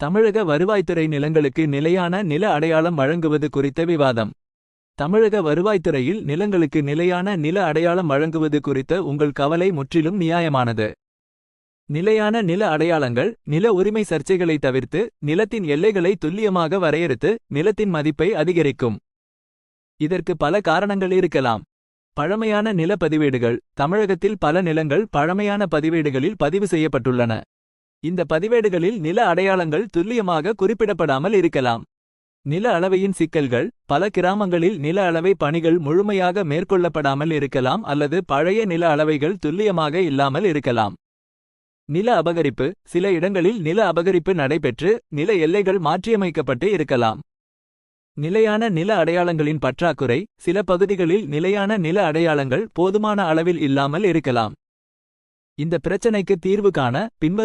தமிழக வருவாய்த்துறை நிலங்களுக்கு நிலையான நில அடையாளம் வழங்குவது குறித்த விவாதம். தமிழக வருவாய்த்துறையில் நிலங்களுக்கு நிலையான நில அடையாளம் வழங்குவது குறித்த உங்கள் கவலை முற்றிலும் நியாயமானது. நிலையான நில அடையாளங்கள் நில உரிமை சர்ச்சைகளை தவிர்த்து நிலத்தின் எல்லைகளை துல்லியமாக வரையறுத்து நிலத்தின் மதிப்பை அதிகரிக்கும். இதற்கு பல காரணங்கள் இருக்கலாம். பழமையான நில பதிவேடுகள் தமிழகத்தில் பல நிலங்கள் பழமையான பதிவேடுகளில் பதிவு செய்யப்பட்டுள்ளன. இந்த பதிவேடுகளில் நில அடையாளங்கள் துல்லியமாக குறிப்பிடப்படாமல் இருக்கலாம். நில அளவையின் சிக்கல்கள் பல கிராமங்களில் நில அளவை பணிகள் முழுமையாக மேற்கொள்ளப்படாமல் இருக்கலாம் அல்லது பழைய நில அளவைகள் துல்லியமாக இல்லாமல் இருக்கலாம். நில அபகரிப்பு சில இடங்களில் நில அபகரிப்பு நடைபெற்று நில எல்லைகள் மாற்றியமைக்கப்பட்டு இருக்கலாம். நிலையான நில அடையாளங்களின் பற்றாக்குறை சில பகுதிகளில் நிலையான நில அடையாளங்கள் போதுமான அளவில் இல்லாமல் இருக்கலாம். இந்த பிரச்சனைக்கு தீர்வு காண பின்வரும்